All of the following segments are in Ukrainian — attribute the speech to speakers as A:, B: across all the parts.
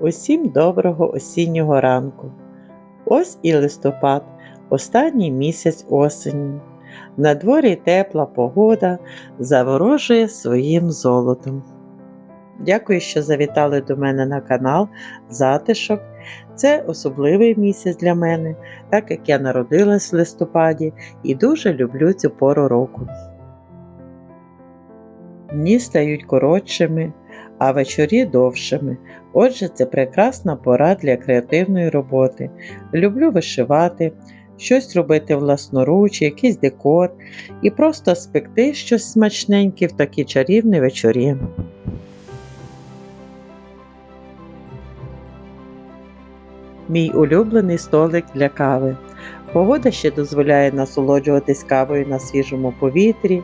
A: Усім доброго осіннього ранку. Ось і листопад, останній місяць осені. На дворі тепла погода заворожує своїм золотом. Дякую, що завітали до мене на канал Затишок. Це особливий місяць для мене, так як я народилась в листопаді і дуже люблю цю пору року. Дні стають коротшими, а вечорі довшими. Отже, це прекрасна пора для креативної роботи. Люблю вишивати, щось робити власноруч, якийсь декор і просто спекти щось смачненьке в такі чарівні вечорі. Мій улюблений столик для кави. Погода ще дозволяє насолоджуватись кавою на свіжому повітрі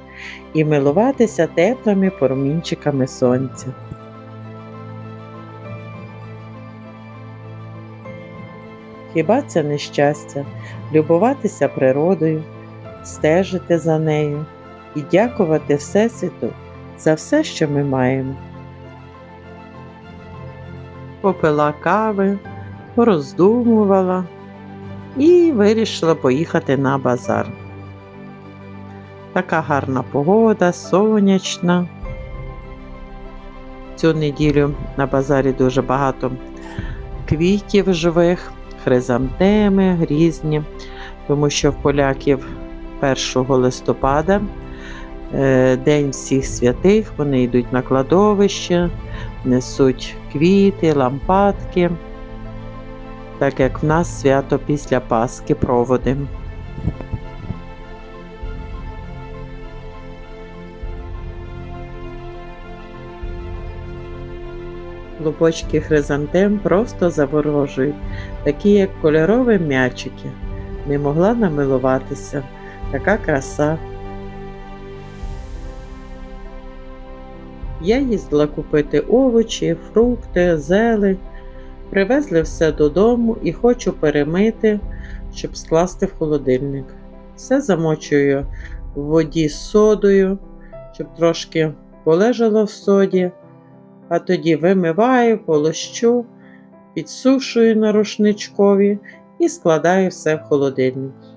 A: і милуватися теплими промінчиками сонця. Хіба це не щастя любуватися природою, стежити за нею і дякувати Всесвіту за все, що ми маємо. Попила кави, пороздумувала і вирішила поїхати на базар. Така гарна погода, сонячна. Цю неділю на базарі дуже багато квітів живих, хризантеми різні, тому що в поляків 1 листопада е, День всіх святих, вони йдуть на кладовище, несуть квіти, лампадки, так як в нас свято після Пасхи проводи. Клубочки хризантем просто заворожують, такі як кольорові м'ячики. Не могла намилуватися. Така краса. Я їздила купити овочі, фрукти, зелень. Привезли все додому і хочу перемити, щоб скласти в холодильник. Все замочую в воді з содою, щоб трошки полежало в соді, а тоді вимиваю, полощу, підсушую на рушничкові і складаю все в холодильник.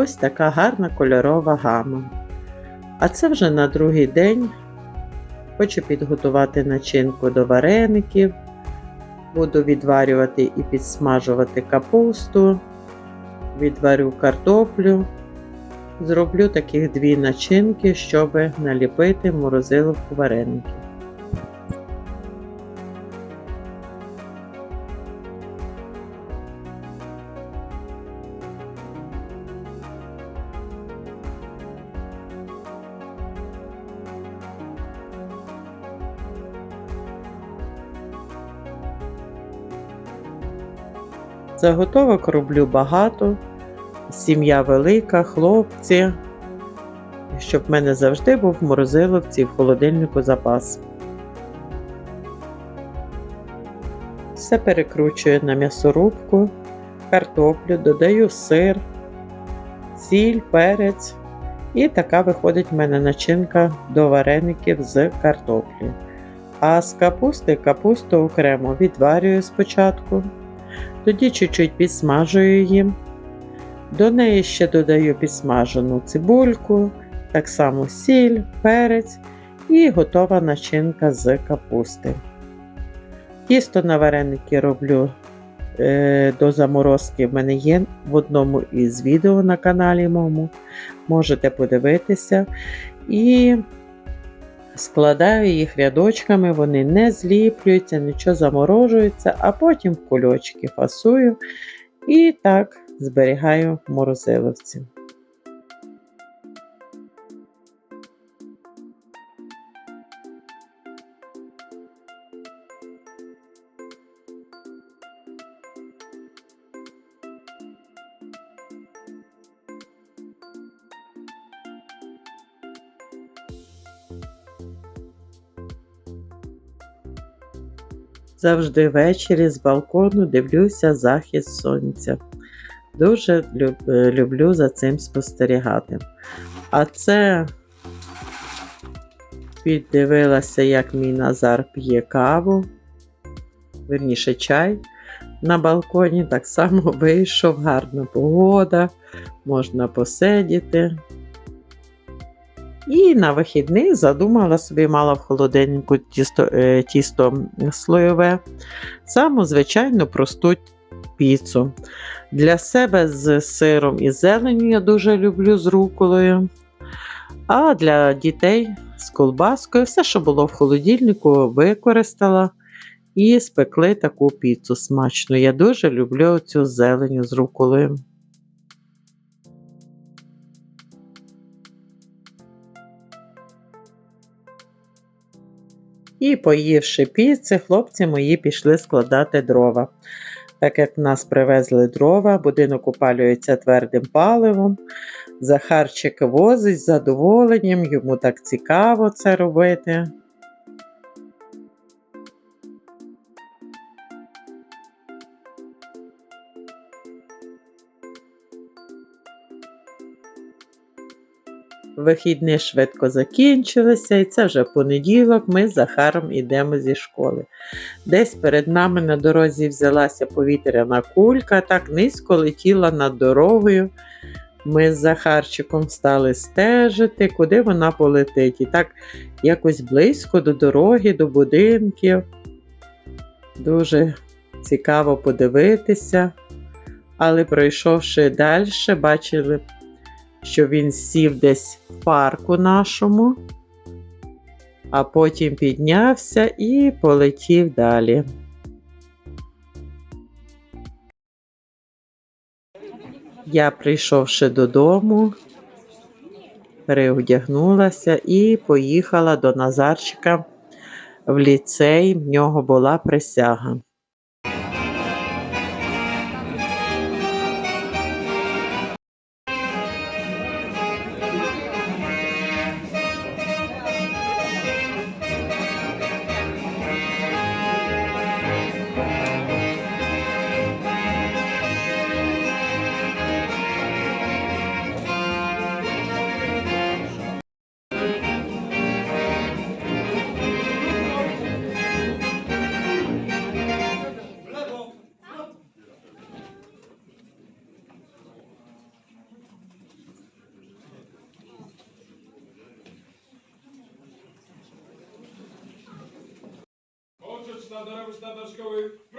A: Ось така гарна кольорова гама. А це вже на другий день хочу підготувати начинку до вареників. Буду відварювати і підсмажувати капусту, відварю картоплю. Зроблю таких дві начинки, щоб наліпити морозиловку вареників. Заготовок роблю багато, сім'я велика, хлопці, щоб в мене завжди був в морозиловці в холодильнику запас. Все перекручую на м'ясорубку, картоплю, додаю сир, сіль, перець. І така виходить в мене начинка до вареників з картоплі. А з капусти капусту окремо відварюю спочатку. Тоді чуть-чуть підсмажую її. До неї ще додаю підсмажену цибульку, так само сіль, перець і готова начинка з капусти. Тісто на вареники роблю е, до заморозки. В мене є в одному із відео на каналі моєму. Можете подивитися. І складаю їх рядочками, вони не зліплюються, нічого заморожується, а потім кульочки фасую і так зберігаю в морозиловці. Завжди ввечері з балкону дивлюся захід сонця. Дуже е, люблю за цим спостерігати. А це піддивилася, як мій Назар п'є каву, верніше чай на балконі. Так само вийшов, гарна погода, можна посидіти. І на вихідних задумала собі, мала в холодильнику тісто, е, тісто слоєве, саму звичайну просту піцу. Для себе з сиром і зеленню я дуже люблю з руколою. А для дітей з колбаскою все, що було в холодильнику, використала і спекли таку піцу смачну. Я дуже люблю цю зеленю з руколою. І, поївши піци, хлопці мої пішли складати дрова. Так як нас привезли дрова, будинок опалюється твердим паливом. Захарчик возить з задоволенням, йому так цікаво це робити. Вихідні швидко закінчилися, і це вже понеділок. Ми з Захаром йдемо зі школи. Десь перед нами на дорозі взялася повітряна кулька, так низько летіла над дорогою. Ми з Захарчиком стали стежити, куди вона полетить. І так якось близько до дороги, до будинків. Дуже цікаво подивитися. Але пройшовши далі, бачили що він сів десь в парку нашому, а потім піднявся і полетів далі. Я, прийшовши додому, переодягнулася і поїхала до Назарчика в ліцей. В нього була присяга.
B: Let's go in.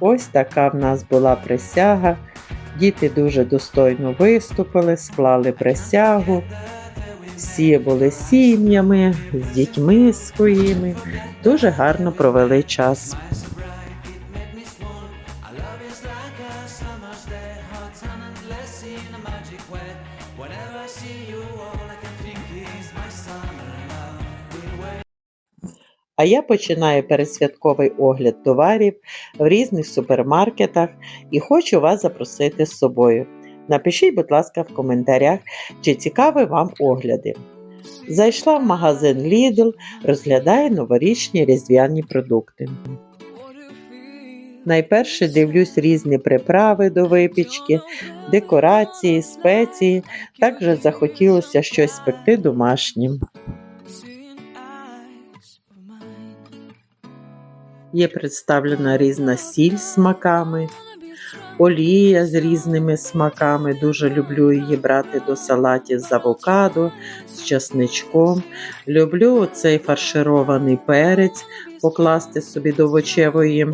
A: Ось така в нас була присяга. Діти дуже достойно виступили, склали присягу. Всі були сім'ями, з дітьми своїми. Дуже гарно провели час. А я починаю пересвятковий огляд товарів в різних супермаркетах і хочу вас запросити з собою. Напишіть, будь ласка, в коментарях, чи цікаві вам огляди. Зайшла в магазин Lidl, розглядаю новорічні різдвяні продукти. Найперше дивлюсь різні приправи до випічки, декорації, спеції. Також захотілося щось спекти домашнім. Є представлена різна сіль смаками, олія з різними смаками. Дуже люблю її брати до салатів з авокадо, з часничком. Люблю цей фарширований перець покласти собі до овочевої,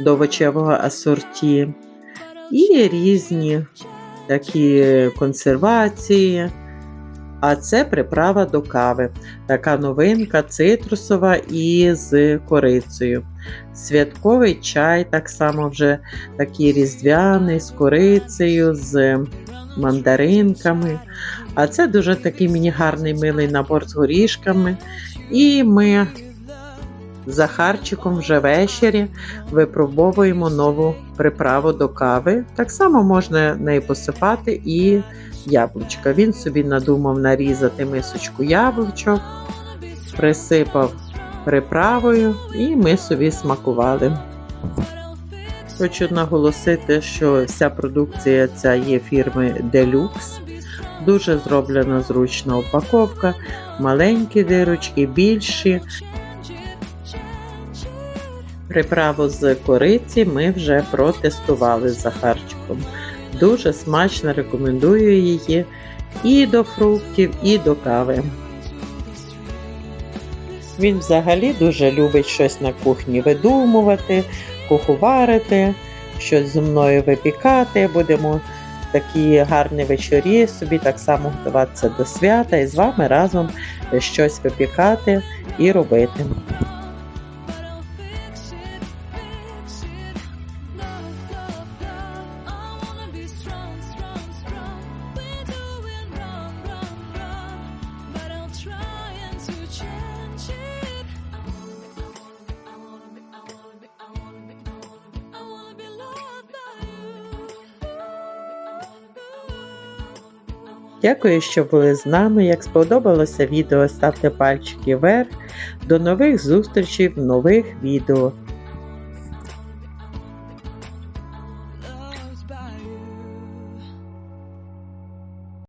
A: до овочевого асорті. І різні такі консервації. А це приправа до кави. Така новинка цитрусова і з корицею. Святковий чай, так само вже такий різдвяний з корицею, з мандаринками. А це дуже такий мені гарний милий набор з горішками. І ми з Захарчиком вже ввечері випробовуємо нову приправу до кави. Так само можна неї посипати і яблучка. Він собі надумав нарізати мисочку яблучок, присипав приправою і ми собі смакували. Хочу наголосити, що вся продукція ця є фірми Deluxe. Дуже зроблена зручна упаковка, маленькі дирочки, більші. Приправу з кориці ми вже протестували з Захарчиком. Дуже смачно рекомендую її і до фруктів, і до кави. Він взагалі дуже любить щось на кухні видумувати, куховарити, щось зі мною випікати. Будемо такі гарні вечорі собі так само готуватися до свята і з вами разом щось випікати і робити. Дякую, що були з нами. Як сподобалося відео, ставте пальчики вверх. До нових зустрічей в нових відео.